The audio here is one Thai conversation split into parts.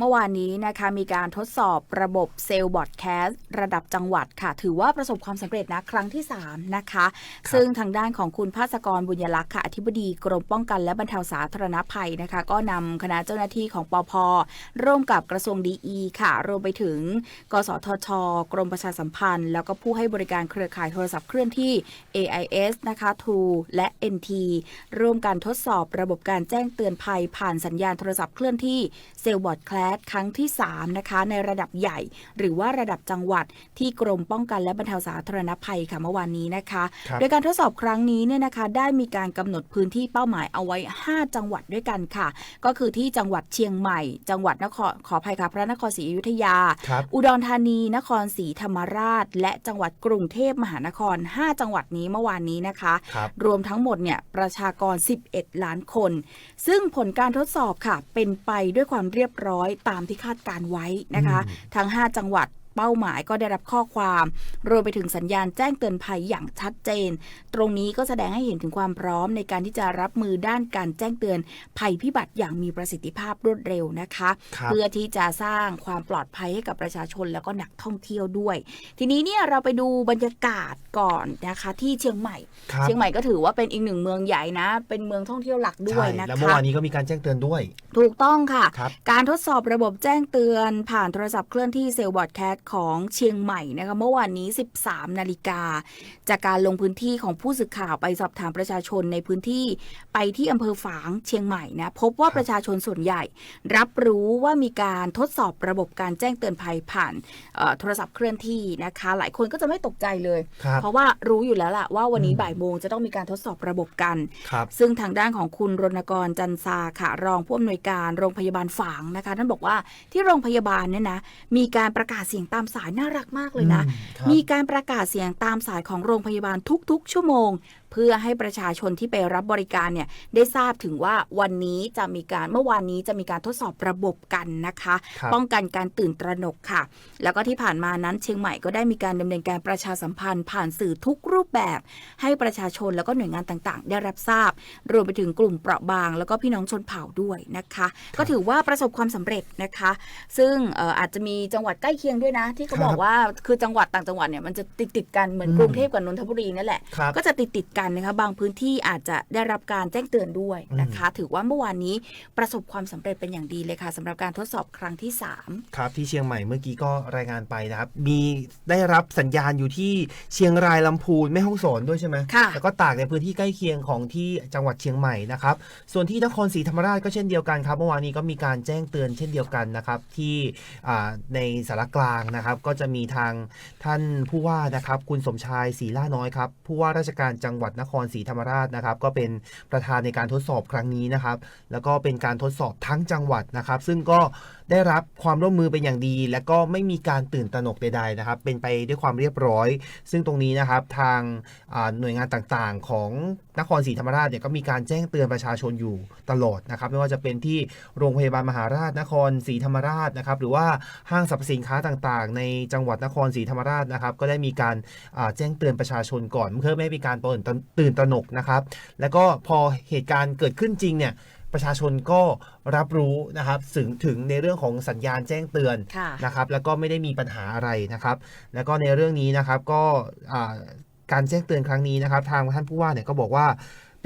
เมื่อวานนี้นะคะมีการทดสอบระบบเซลล์บอร์ดแคสต์ระดับจังหวัดค่ะ ถือว่าประสบความสำเร็จนะครั้งที่ 3 นะคะ ซึ่งทางด้านของคุณภาสกรบุญยลักษณ์ค่ะอธิบดีกรมป้องกันและบรรเทาสาธารณภัยนะคะ ก็นำคณะเจ้าหน้าที่ของปพร่วมกับกระทรวงดีอีค่ะ รวมไปถึง กสทช กรมประชาสัมพันธ์ แล้วก็ผู้ให้บริการเครือข่ายโทรศัพท์เคลื่อนที่ AIS นะคะ True และ NT ร่วมกันทดสอบระบบการแจ้งเตือนภัยผ่านสัญญาณโทรศัพท์เคลื่อนที่เซลล์บอร์ดแคลสครั้งที่ 3 นะคะ ในระดับใหญ่ หรือว่าระดับจังหวัดที่กรมป้องกันและบรรเทาสาธารณภัยค่ะเมื่อวานนี้นะคะครับโดยการทดสอบครั้งนี้เนี่ยนะคะ ได้มีการกำหนดพื้นที่เป้าหมายเอาไว้ 5 จังหวัดด้วยกันค่ะ ก็คือที่จังหวัดเชียงใหม่ จังหวัดนครขออภัยค่ะพระนครศรีอยุธยาครับอุดรธานี นครศรีธรรมราช และจังหวัดกรุงเทพมหานคร 5 จังหวัดนี้เมื่อวานนี้นะคะครับรวมทั้งหมดเนี่ยประชากร 11 ล้านคน ซึ่งผลการทดสอบค่ะเป็นไปด้วยความเรียบร้อยตามที่คาดการไว้นะคะอืมทั้ง 5 จังหวัด เป้าหมายก็ได้รับข้อความ รวมไปถึงสัญญาณแจ้งเตือนภัยอย่างชัดเจน ตรงนี้ก็แสดงให้เห็นถึงความพร้อมในการที่จะรับมือด้านการแจ้งเตือนภัยพิบัติอย่างมีประสิทธิภาพรวดเร็วนะคะครับเพื่อที่จะสร้างความปลอดภัยให้กับประชาชนแล้วก็นักท่องเที่ยวด้วย ทีนี้เนี่ยเราไปดูบรรยากาศก่อนนะคะที่เชียงใหม่ครับเชียงใหม่ก็ถือว่าเป็นอีกหนึ่งเมืองใหญ่นะ เป็นเมืองท่องเที่ยวหลักด้วยใช่นะแล้วเมื่อคะวานนี้ก็มีการแจ้งเตือนด้วย ถูกต้องค่ะครับการทดสอบระบบแจ้งเตือนผ่านโทรศัพท์เคลื่อนที่เซลล์บอร์ดแคสต์ของเชียงใหม่นะคะเมื่อวานนี้ 13 นาฬิกา จากการลงพื้นที่ของผู้สื่อข่าวไปสอบถามประชาชนในพื้นที่ไปที่อำเภอฝางเชียงใหม่นะพบว่าครับประชาชนส่วนใหญ่ รับรู้ว่ามีการทดสอบระบบการแจ้งเตือนภัยผ่านเอ่อโทรศัพท์เคลื่อนที่นะคะ หลายคนก็จะไม่ตกใจเลยครับเพราะว่ารู้อยู่แล้วล่ะว่าวันนี้อืมบ่ายโมงจะต้องมีการทดสอบระบบกันครับซึ่งทางด้านของคุณรณกรจันทราค่ะรองผู้อำนวยการโรงพยาบาลฝางนะคะท่านบอกว่าที่โรงพยาบาลเนี่ยนะมีการประกาศเสียงตามสายน่ารักมากเลยนะอืมครับมีการประกาศเสียงตามสายของโรงพยาบาลทุกๆ ชั่วโมงเพื่อให้ประชาชนที่ไปรับบริการเนี่ยได้ทราบถึงว่าวันนี้จะมีการเมื่อวานนี้จะมีการทดสอบระบบกันนะคะครับป้องกันการตื่นตระหนกค่ะ แล้วก็ที่ผ่านมานั้นเชียงใหม่ก็ได้มีการดำเนินการประชาสัมพันธ์ ผ่านสื่อทุกรูปแบบ ให้ประชาชนแล้วก็หน่วยงานต่างๆ ได้รับทราบ รวมไปถึงกลุ่มเปราะบาง แล้วก็พี่น้องชนเผ่าด้วยนะคะ ก็ถือว่าประสบความสำเร็จนะคะ ซึ่งเอ่ออาจจะมีจังหวัดใกล้เคียงด้วยนะ ที่เขาครับบอกว่าคือจังหวัดต่างจังหวัดเนี่ยมันจะติดติดๆกันเหมือนอืมกรุงเทพกับนนทบุรีนั่นแหละครับก็จะติดติดๆกันนะคะบางพื้นที่อาจจะได้รับการแจ้งเตือนด้วยนะคะ ถือว่าเมื่อวานนี้ประสบความสำเร็จเป็นอย่างดีเลยค่ะสำหรับการทดสอบครั้งที่สามครับที่เชียงใหม่เมื่อกี้ก็รายงานไปนะครับมีได้รับสัญญาณอยู่ที่เชียงรายลำพูนแม่ฮ่องสอนด้วยใช่ไหมค่ะแล้วก็ตากในพื้นที่ใกล้เคียงของที่จังหวัดเชียงใหม่นะครับส่วนที่นครศรีธรรมราชก็เช่นเดียวกันครับเมื่อวานนี้ก็มีการแจ้งเตือนเช่นเดียวกันนะครับที่อ่าในสารกลางนะครับ ก็จะมีทางท่านผู้ว่านะครับ คุณสมชายศรีล่าน้อยครับผู้ว่าราชการจังหวัดนครศรีธรรมราชนะครับ ก็เป็นประธานในการทดสอบครั้งนี้นะครับ แล้วก็เป็นการทดสอบทั้งจังหวัดนะครับ ซึ่งก็ได้รับความร่วมมือเป็นอย่างดี และก็ไม่มีการตื่นตระหนกใดๆนะครับ เป็นไปด้วยความเรียบร้อย ซึ่งตรงนี้นะครับทางหน่วยงานต่างๆ ของนครศรีธรรมราชเนี่ยก็มีการแจ้งเตือนประชาชนอยู่ตลอดนะครับ ไม่ว่าจะเป็นที่โรงพยาบาลมหาราชนครศรีธรรมราชนะครับ หรือว่าห้างสรรพสินค้าต่างๆ ในจังหวัดนครศรีธรรมราชนะครับ ก็ได้มีการแจ้งเตือนประชาชนก่อนเพื่อไม่ให้มีการตื่นตระตื่นตระหนกนะครับ แล้วก็พอเหตุการณ์เกิดขึ้นจริงเนี่ยประชาชนก็รับรู้นะครับถึงถึงในเรื่องของสัญญาณแจ้งเตือนค่ะนะครับ แล้วก็ไม่ได้มีปัญหาอะไรนะครับ แล้วก็ในเรื่องนี้นะครับก็อ่าการแจ้งเตือนครั้งนี้นะครับ ทางท่านผู้ว่าเนี่ยก็บอกว่า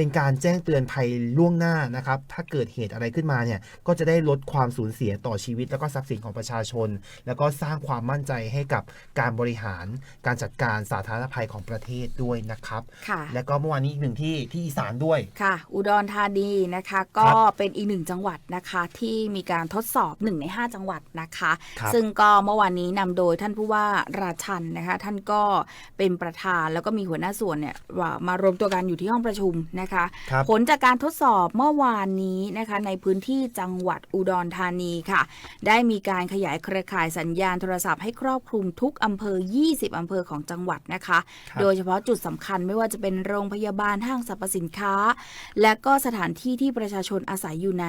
เป็นการแจ้งเตือนภัยล่วงหน้านะครับ ถ้าเกิดเหตุอะไรขึ้นมาเนี่ย ก็จะได้ลดความสูญเสียต่อชีวิต แล้วก็ทรัพย์สินของประชาชน แล้วก็สร้างความมั่นใจให้กับการบริหาร การจัดการสาธารณภัยของประเทศด้วยนะครับค่ะและก็เมื่อวานนี้อีกหนึ่งที่ที่อีสานด้วย ค่ะ อุดรธานีนะคะ ก็เป็นอีกหนึ่งจังหวัดนะคะที่มีการทดสอบหนึ่งใน5 จังหวัดนะคะครับซึ่งก็เมื่อวานนี้นำโดยท่านผู้ว่าราชันนะคะ ท่านก็เป็นประธานแล้วก็มีหัวหน้าส่วนเนี่ยว่ามารวมตัวกันอยู่ที่ห้องประชุมนะคะครับผลจากการทดสอบเมื่อวานนี้นะคะในพื้นที่จังหวัดอุดรธานีค่ะ ได้มีการขยายเครือข่ายสัญญาณโทรศัพท์ให้ครอบคลุมทุกอำเภอ 20 อำเภอของจังหวัดนะคะครับโดยเฉพาะจุดสำคัญไม่ว่าจะเป็นโรงพยาบาลห้างสรรพสินค้า และก็สถานที่ที่ประชาชนอาศัยอยู่ใน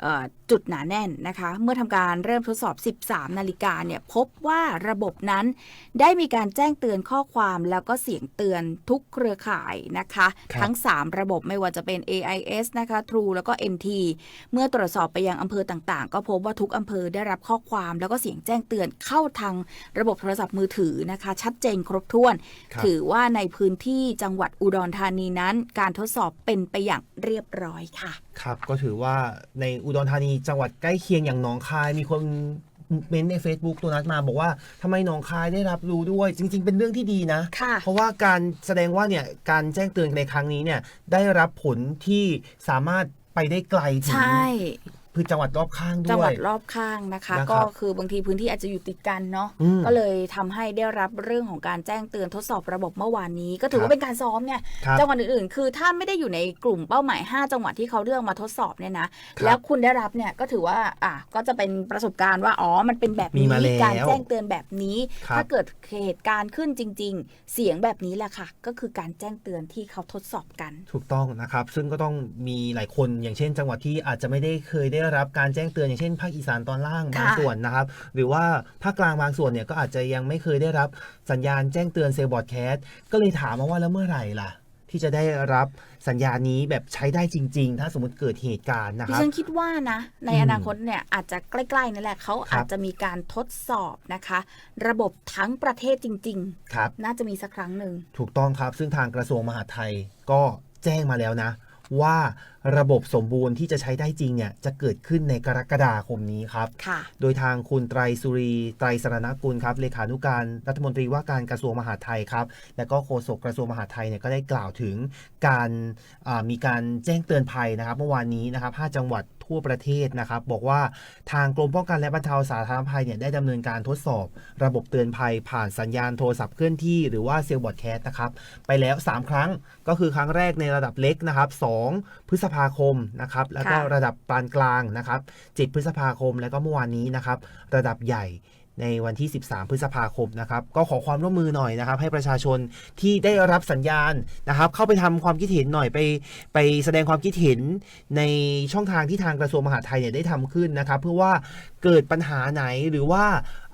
เอ่อจุดหนาแน่นนะคะ เมื่อทำการเริ่มทดสอบ 13 นาฬิกาเนี่ยพบว่าระบบนั้นได้มีการแจ้งเตือนข้อความแล้วก็เสียงเตือนทุกเครือข่ายนะคะครับทั้ง 3 ระบบบบไม่ว่าจะเป็น AIS นะคะ True แล้วก็ MT เมื่อตรวจสอบไปยังอำเภอต่างๆ ก็พบว่าทุกอำเภอได้รับข้อความแล้วก็เสียงแจ้งเตือนเข้าทางระบบโทรศัพท์มือถือนะคะ ชัดเจนครบถ้วนครับถือว่าในพื้นที่จังหวัดอุดรธานีนั้น การทดสอบเป็นไปอย่างเรียบร้อยค่ะ ครับ ก็ถือว่าในอุดรธานีจังหวัดใกล้เคียงอย่างหนองคายมีคน เม้นต์ใน Facebook ตัวนัดมาบอกว่าทำไมหนองคายได้รับรู้ด้วย จริง ๆ เป็นเรื่องที่ดีนะ ค่ะ เพราะว่าการแสดงว่าเนี่ยการแจ้งเตือนในครั้งนี้เนี่ยได้รับผลที่สามารถไปได้ไกลถึใช่งพื้นจังหวัดรอบข้างจังด้หววัยดรอบข้างนะคะนะครับก็คือบางทีพื้นที่อาจจะอยู่ติดกันเนาะอืมก็เลยทำให้ได้รับเรื่องของการแจ้งเตือนทดสอบระบบเมื่อวานนี้ ก็ถือครับว่าเป็นการซ้อมไงครับจังหวัดอื่นๆ คือถ้าไม่ได้อยู่ในกลุ่มเป้าหมาย 5 จังหวัดที่เขาเลือกมาทดสอบเนี่ยนะครับแล้วคุณได้รับเนี่ยก็ถือว่าอะก็จะเป็นประสบการณ์ว่าอ๋อมันเป็นแบบมีนี้มาแล้วการแจ้งเตือนแบบนี้ครับถ้าเกิดเหตุการณ์ขึ้นจริง ๆ เสียงแบบนี้แหละค่ะ ก็คือการแจ้งเตือนที่เขาทดสอบกัน ถูกต้องนะครับ ซึ่งก็ต้องมีหลายคนอย่างเช่น จังหวัดที่อาจจะไม่ได้เคยได้รับการแจ้งเตือนอย่างเช่นภาคอีสานตอนล่างค่ะบางส่วนนะครับ หรือว่าภาคกลางบางส่วนเนี่ยก็อาจจะยังไม่เคยได้รับสัญญาณแจ้งเตือนเซลล์บอร์ดแคสต์ก็เลยถามมาว่าแล้วเมื่อไหร่ล่ะที่จะได้รับสัญญาณนี้แบบใช้ได้จริง ๆ ถ้าสมมติเกิดเหตุการณ์นะคดิรับฉันคิดว่านะ ในอืมอนาคตเนี่ยอาจจะใกล้ๆนั่นแหละเขาครับอาจจะมีการทดสอบนะคะ ระบบทั้งประเทศจริงครับๆน่าจะมีสักครั้งหนึ่ง ถูกต้องครับ ซึ่งทางกระทรวงมหาดไทยก็แจ้งมาแล้วนะ ว่าระบบสมบูรณ์ที่จะใช้ได้จริงเนี่ยจะเกิดขึ้นในกรกฎาคมนี้ครับค่ะโดยทางคุณไตรสุรีไตรสรณกุลครับเลขานุการรัฐมนตรีว่าการกระทรวงมหาดไทยครับ และก็โฆษกกระทรวงมหาดไทยเนี่ยก็ได้กล่าวถึงการอ่ามีการแจ้งเตือนภัยนะครับ เมื่อวานนี้นะครับ 5 จังหวัด ทั่วประเทศนะครับ บอกว่าทางกรมป้องกันและบรรเทาสาธารณภัยเนี่ยได้ดำเนินการทดสอบ ระบบเตือนภัยผ่านสัญญาณโทรศัพท์เคลื่อนที่หรือว่าเซลล์บอร์ดแคสต์นะครับไปแล้ว 3 ครั้งก็คือครั้งแรกในระดับเล็กนะครับ 2 พฤษภาคมนะครับแล้วก็ค่ะระดับปานกลางนะครับ7พฤษภาคมแล้วก็เมื่อวานนี้นะครับระดับใหญ่ ในวันที่ 13 พฤษภาคมนะครับก็ขอความร่วมมือหน่อยนะครับ ให้ประชาชนที่ได้รับสัญญาณนะครับ เข้าไปทำความคิดเห็นหน่อยไป ไปแสดงความคิดเห็นในช่องทางที่ทางกระทรวงมหาดไทยเนี่ยได้ทำขึ้นนะครับ เพื่อว่าเกิดปัญหาไหนหรือว่า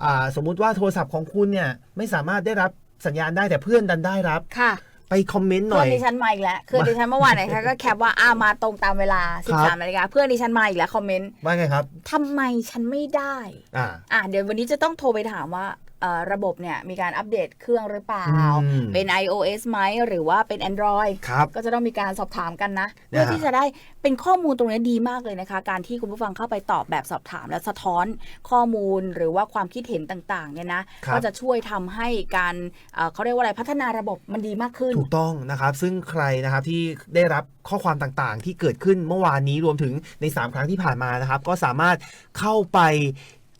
อ่าสมมุติว่าโทรศัพท์ของคุณเนี่ยไม่สามารถได้รับสัญญาณได้แต่เพื่อนดันได้รับค่ะ ไปคอมเมนต์หเพื่น่ออนยดิฉันมาอีกแล้วคือดิฉันเมื่อวานนะคะก็แคปว่าอามาตรงตามเวลา ครับ 13นาฬิกาเพื่อนดิฉันมาอีกแล้วคอมเมนต์ว่าไงครับ ทำไมฉันไม่ได้ อ่า อะเดี๋ยววันนี้จะต้องโทรไปถามว่าเอ่อระบบเนี่ยมีการอัปเดตเครื่องหรือเปล่าอืมเป็น iOS ไหมหรือว่าเป็น Android ครับก็จะต้องมีการสอบถามกันนะ เพื่อที่จะได้เป็นข้อมูลตรงนี้ดีมากเลยนะคะ การที่คุณผู้ฟังเข้าไปตอบแบบสอบถาม และสะท้อนข้อมูลหรือว่าความคิดเห็นต่างๆเนี่ยนะครับก็จะช่วยทำให้การเอ่อเขาเรียกว่าอะไรพัฒนาระบบมันดีมากขึ้น ถูกต้องนะครับ ซึ่งใครนะครับที่ได้รับข้อความต่างๆ ที่เกิดขึ้นเมื่อวานนี้รวมถึงใน 3 ครั้งที่ผ่านมานะครับ ก็สามารถเข้าไป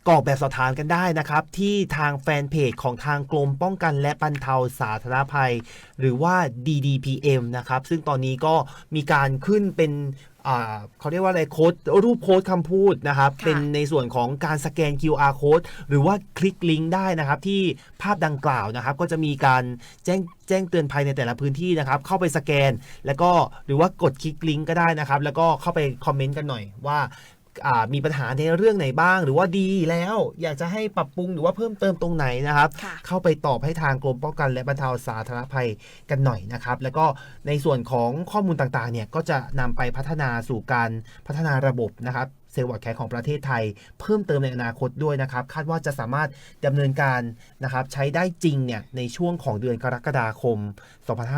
กรอกแบบสอบถามกันได้นะครับ ที่ทางแฟนเพจของทางกรมป้องกันและบรรเทาสาธารณภัย หรือว่า DDPM นะครับ ซึ่งตอนนี้ก็มีการขึ้นเป็นอ่าเขาเรียกว่าอะไรโค้ดรูปโค้ดคำพูดนะครับค่ะเป็นในส่วนของการสแกน QR code หรือว่าคลิกลิงก์ได้นะครับ ที่ภาพดังกล่าวนะครับ ก็จะมีการแจ้งแจ้งเตือนภัยในแต่ละพื้นที่นะครับ เข้าไปสแกน แล้วก็หรือว่ากดคลิกลิงก์ก็ได้นะครับ แล้วก็เข้าไปคอมเมนต์กันหน่อยว่าอ่า มีปัญหาในเรื่องไหนบ้าง หรือว่าดีแล้วอยากจะให้ปรับปรุงหรือว่าเพิ่มเติมตรงไหนนะครับค่ะเข้าไปตอบให้ทางกรมป้องกัน และบรรเทาสาธารณภัยกันหน่อยนะครับ แล้วก็ในส่วนของข้อมูลต่างๆเนี่ยก็จะนำไปพัฒนาสู่การพัฒนาระบบนะครับเซลล์วอดแคร์ของประเทศไทย เพิ่มเติมในอนาคตด้วยนะครับ คาดว่าจะสามารถดำเนินการนะครับใช้ได้จริงเนี่ยในช่วงของเดือนกรกฎาคม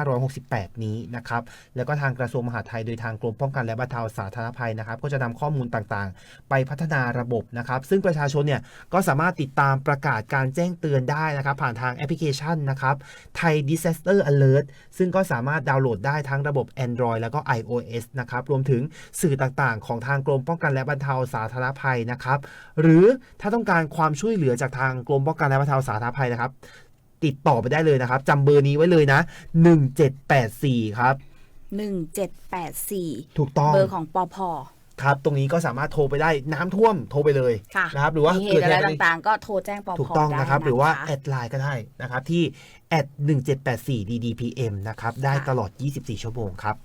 2568 นี้นะครับ แล้วก็ทางกระทรวงมหาดไทยโดยทางกรมป้องกันและบรรเทาสาธารณภัยนะครับ ก็จะนำข้อมูลต่างๆ ไปพัฒนาระบบนะครับ ซึ่งประชาชนเนี่ยก็สามารถติดตามประกาศการแจ้งเตือนได้นะครับ ผ่านทางแอปพลิเคชันนะครับไทย Disaster Alert ซึ่งก็สามารถดาวน์โหลดได้ทั้งระบบ Android แล้วก็ iOS นะครับรวมถึงสื่อต่างๆ ของทางกรมป้องกันและบรรเทาสาธารณภัยนะครับ หรือถ้าต้องการความช่วยเหลือจากทางกรมป้องกันและบรรเทาสาธารณภัยนะครับ ติดต่อไปได้เลยนะครับจำเบอร์นี้ไว้เลยนะ 1784 ครับ 1784 ถูกต้องเบอร์ของปอพครับ ตรงนี้ก็สามารถโทรไปได้น้ำท่วมโทรไปเลยค่ะนะครับหรือว่ามีเหตุอะไรเกิดเหตุต่างๆ ก็โทรแจ้งปอพถูกต้องได้นะครับ หรือว่าะแอดไลน์ก็ได้นะครับที่แอด1784 ddpm นะครับ ได้ค่ะตลอด 24 ชั่วโมงครับ